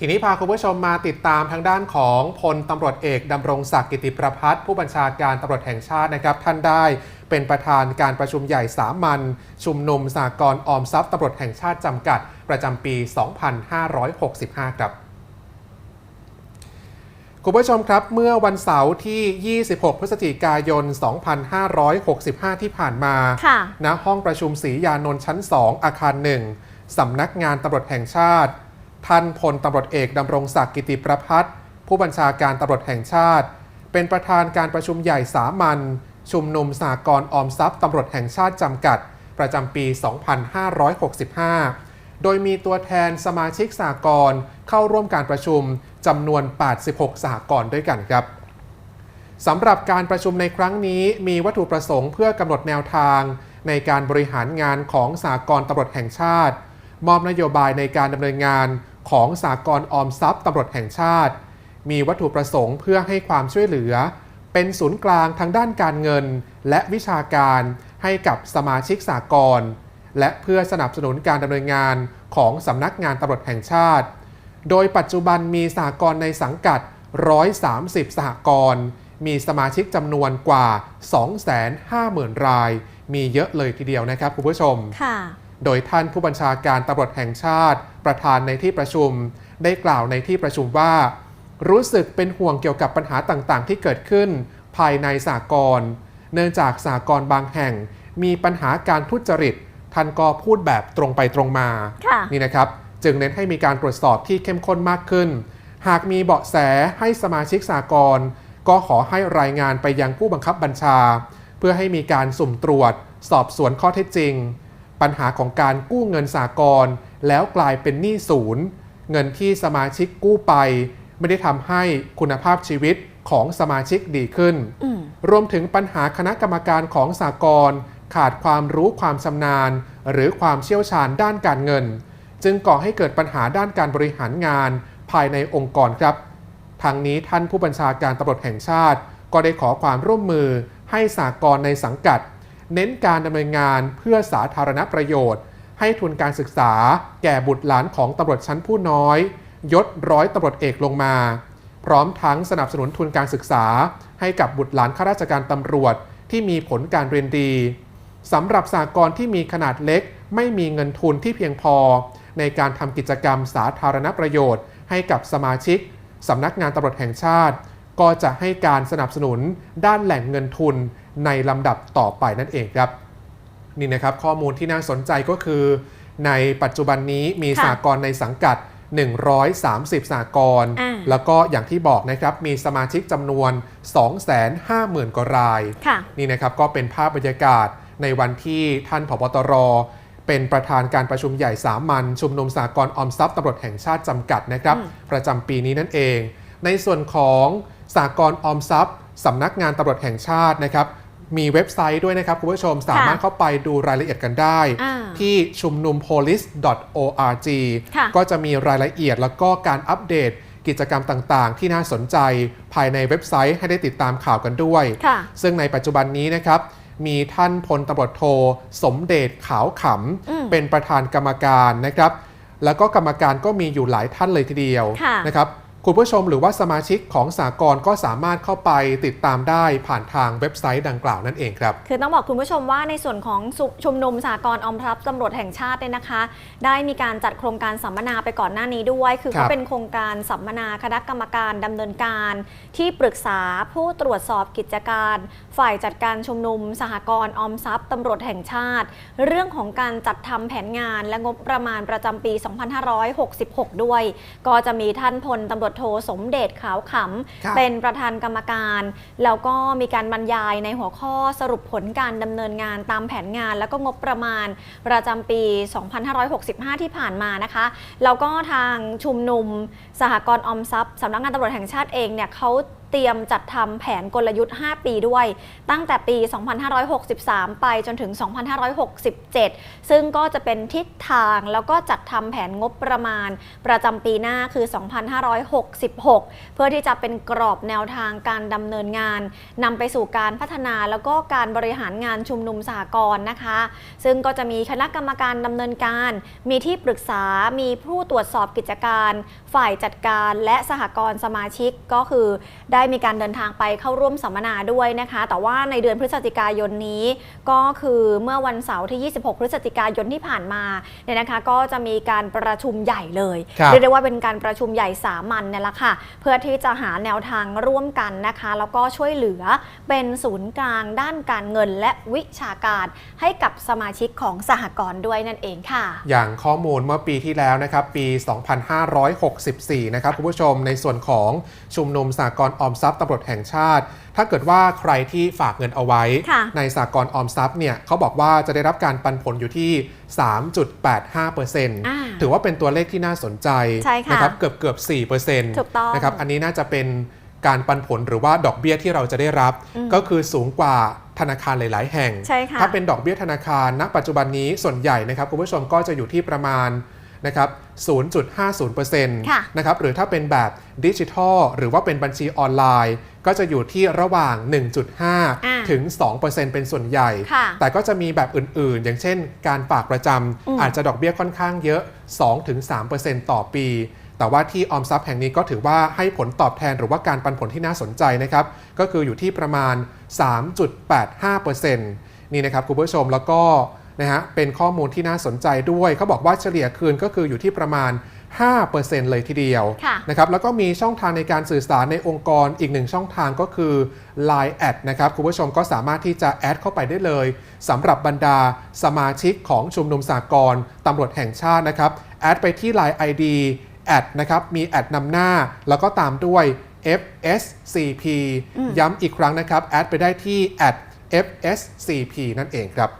ทีนี้พาคุณผู้ชมมาติดตามทางด้านของพลตำรวจเอกดำรงศักดิ์กิติประพัฒน์ผู้บัญชาการตำรวจแห่งชาตินะครับ ท่านได้เป็นประธานการประชุมใหญ่สามัญชุมนุมสากลออมทรัพย์ตำรวจแห่งชาติจำกัด ประจำปี 2565 ครับคุณผู้ชมครับ เมื่อวันเสาร์ที่ 26 พฤศจิกายน 2565 ที่ผ่านมาค่ะณห้องประชุมศรียานนท์ชั้น 2 อาคาร 1สำนักงานตำรวจแห่งชาติ ท่านพลตำรวจเอกดำรงศักดิ์กิติประพัฒน์ผู้บัญชาการตำรวจแห่งชาติ เป็นประธานการประชุมใหญ่สามัญชุมนุมสากลออมทรัพย์ตำรวจแห่งชาติจำกัด ประจำปี 2565 โดยมีตัวแทนสมาชิกสากลเข้าร่วมการประชุมจำนวน 86สหกรด้วยกันครับสำหรับการประชุมในครั้งนี้มีวัตถุประสงค์เพื่อกำหนดแนวทาง ในการบริหารงานของสากลตำรวจแห่งชาติ มอบนโยบายในการดำเนินงานของสากลออมทรัพย์ตำรวจแห่งชาติ มีวัตถุประสงค์เพื่อให้ความช่วยเหลือ เป็นศูนย์กลางทางด้านการเงิน และวิชาการให้กับสมาชิกสากลและเพื่อสนับสนุนการดำเนินงานของสำนักงานตำรวจแห่งชาติ โดยปัจจุบันมีสหกรณ์ในสังกัด 130 สหกรณ์มีสมาชิกจำนวนกว่า 250,000 ราย มีเยอะเลยทีเดียวนะครับคุณผู้ชม ค่ะ โดยท่านผู้บัญชาการตำรวจแห่งชาติ ประธานในที่ประชุม ได้กล่าวในที่ประชุมว่า รู้สึกเป็นห่วงเกี่ยวกับปัญหาต่างๆ ที่เกิดขึ้น ภายในสากลเนื่องจากสากลบางแห่ง มีปัญหาการทุจริตท่านก็พูดแบบตรงไปตรงมาค่ะนี่นะครับ จึงเน้นให้มีการตรวจสอบที่เข้มข้นมากขึ้น หากมีเบาะแสให้สมาชิกสากลก็ขอให้รายงานไปยังผู้บังคับบัญชา เพื่อให้มีการสุ่มตรวจ สอบสวนข้อเท็จจริง ปัญหาของการกู้เงินสากลแล้วกลายเป็นหนี้ศูนย์ เงินที่สมาชิกกู้ไป ไม่ได้ทำให้คุณภาพชีวิตของสมาชิกดีขึ้นอืมรวมถึงปัญหาคณะกรรมการของสากลขาดความรู้ความชำนาญ หรือความเชี่ยวชาญด้านการเงิน จึงก่อให้เกิดปัญหาด้านการบริหารงานภายในองค์กรครับ ทางนี้ท่านผู้บัญชาการตำรวจแห่งชาติ ก็ได้ขอความร่วมมือให้สากลในสังกัด เน้นการดำเนินงานเพื่อสาธารณประโยชน์ ให้ทุนการศึกษา แก่บุตรหลานของตำรวจชั้นผู้น้อย ยศร้อยตำรวจเอกลงมา พร้อมทั้งสนับสนุนทุนการศึกษา ให้กับบุตรหลานข้าราชการตำรวจที่มีผลการเรียนดีสำหรับสากลที่มีขนาดเล็ก ไม่มีเงินทุนที่เพียงพอ ในการทำกิจกรรมสาธารณประโยชน์ ให้กับสมาชิกสำนักงานตำรวจแห่งชาติ ก็จะให้การสนับสนุนด้านแหล่งเงินทุน ในลำดับต่อไปนั่นเองครับนี่นะครับข้อมูลที่น่าสนใจก็คือ ในปัจจุบันนี้มีค่ะสากลในสังกัด 130 สากลอ่าแล้วก็อย่างที่บอกนะครับมีสมาชิกจำนวน 250,000 กว่ารายค่ะนี่นะครับก็เป็นภาพบรรยากาศในวันที่ท่านผบตร เป็นประธานการประชุมใหญ่สามัญชุมนุมสากลออมทรัพย์ตำรวจแห่งชาติจำกัดนะครับอืมประจำปีนี้นั่นเอง ในส่วนของสากลออมทรัพย์สำนักงานตำรวจแห่งชาตินะครับ มีเว็บไซต์ด้วยนะครับ คุณผู้ชมสามารถเข้าไปดูรายละเอียดกันได้อ่าที่ชุมนุม police.org ค่ะก็จะมีรายละเอียดแล้วก็การอัปเดตกิจกรรมต่างๆ ที่น่าสนใจภายในเว็บไซต์ให้ได้ติดตามข่าวกันด้วยค่ะซึ่งในปัจจุบันนี้นะครับมีท่านพลตำรวจโท สมเด็จขาวขอืมำเป็นประธานกรรมการนะครับ แล้วก็กรรมการก็มีอยู่หลายท่านเลยทีเดียวค่ะนะครับ คุณผู้ชมหรือว่าสมาชิกของสากลก็สามารถเข้าไปติดตามได้ผ่านทางเว็บไซต์ดังกล่าวนั่นเองครับ คือต้องบอกคุณผู้ชมว่าในส่วนของสุชุมนุมสากลออมทรัพย์ตำรวจแห่งชาติเนี่ยนะคะ ได้มีการจัดโครงการสัมมนาไปก่อนหน้านี้ด้วย คือครัเขาบเป็นโครงการสัมมนาคณะกรรมการดำเนินการ ที่ปรึกษาผู้ตรวจสอบกิจการ ฝ่ายจัดการชุมนุม สหกรณ์ออมทรัพย์ตำรวจแห่งชาติ เรื่องของการจัดทำแผนงานและงบประมาณประจำปี 2566 ด้วย ก็จะมีท่านพลตำรวจโทสมเด็จขาวขำครับเป็นประธานกรรมการ แล้วก็มีการบรรยายในหัวข้อสรุปผลการดำเนินงานตามแผนงาน แล้วก็งบประมาณประจำปี 2565 ที่ผ่านมานะคะ แล้วก็ทางชุมนุมสหกรณ์ออมทรัพย์สำนักงานตำรวจแห่งชาติเองเนี่ยเขา เตรียมจัดทำแผนกลยุทธ์ 5 ปีด้วย ตั้งแต่ปี 2563 ไปจนถึง 2567 ซึ่งก็จะเป็นทิศทางแล้วก็จัดทำแผนงบประมาณ ประจำปีหน้าคือ 2566 เพื่อที่จะเป็นกรอบแนวทางการดำเนินงานนำไปสู่การพัฒนาแล้วก็การบริหารงานชุมนุมสหกรณ์นะคะ ซึ่งก็จะมีคณะกรรมการดำเนินการ มีที่ปรึกษา มีผู้ตรวจสอบกิจการ ฝ่ายจัดการและสหกรณ์สมาชิกก็คือได้มีการเดินทางไปเข้าร่วมสัมมนาด้วยนะคะ แต่ว่าในเดือนพฤศจิกายนนี้ ก็คือเมื่อวันเสาร์ที่ 26 พฤศจิกายนที่ผ่านมาเนี่ยนะคะ ก็จะมีการประชุมใหญ่เลยครับเรียกได้ว่าเป็นการประชุมใหญ่สามัญเนี่ยแหละค่ะ เพื่อที่จะหาแนวทางร่วมกันนะคะ แล้วก็ช่วยเหลือเป็นศูนย์กลางด้านการเงินและวิชาการให้กับสมาชิกของสหกรณ์ด้วยนั่นเองค่ะ อย่างข้อมูลเมื่อปีที่แล้วนะครับ ปี 2564 นะครับคุณผู้ชมในส่วนของชุมนุมสากลออมทรัพย์ตำรวจแห่งชาติ ถ้าเกิดว่าใครที่ฝากเงินเอาไว้ค่ะในสากลออมทรัพย์เนี่ยเขาบอกว่าจะได้รับการปันผลอยู่ที่ 3.85%อ่าถือว่าเป็นตัวเลขที่น่าสนใจใช่ค่ะนะครับเกือบเกือบ4%ถูกต้องนะครับอันนี้น่าจะเป็นการปันผลหรือว่าดอกเบี้ยที่เราจะได้รับอืมก็คือสูงกว่าธนาคารหลาย ๆ แห่งใช่ค่ะถ้าเป็นดอกเบี้ยธนาคารณปัจจุบันนี้ส่วนใหญ่นะครับคุณผู้ชมก็จะอยู่ที่ประมาณนะครับ 0.50%ค่ะนะครับหรือถ้าเป็นแบบดิจิทัลหรือว่าเป็นบัญชีออนไลน์ ก็จะอยู่ที่ระหว่างอ่า1.5 ถึง 2%เป็นส่วนใหญ่ค่ะแต่ก็จะมีแบบอื่นๆ อย่างเช่นการฝากประจอืมำอาจจะดอกเบี้ยค่อนข้างเยอะ 2-3%ต่อปี แต่ว่าที่ออมทรัพย์แห่งนี้ก็ถือว่าให้ผลตอบแทนหรือว่าการปันผลที่น่าสนใจนะครับ ก็คืออยู่ที่ประมาณ 3.85%นี่นะครับคุณผู้ชมแล้วก็ นะฮะเป็นข้อมูลที่น่าสนใจด้วยเขาบอกว่าเฉลี่ยคืนก็คืออยู่ที่ประมาณ 5%เลยทีเดียวค่ะนะครับแล้วก็มีช่องทางในการสื่อสารในองค์กรอีกหนึ่งช่องทางก็คือ Line แอดนะครับคุณผู้ชมก็สามารถที่จะแอดเข้าไปได้เลยสำหรับบรรดาสมาชิกของชุมนุมสากลตำรวจแห่งชาตินะครับแอดไปที่ Line ID แอดนะครับมีแอดนำหน้าแล้วก็ตามด้วย FSCP ย้ำอีกครั้งนะครับแอดไปได้ที่แอด FSCP นั่นเองครับ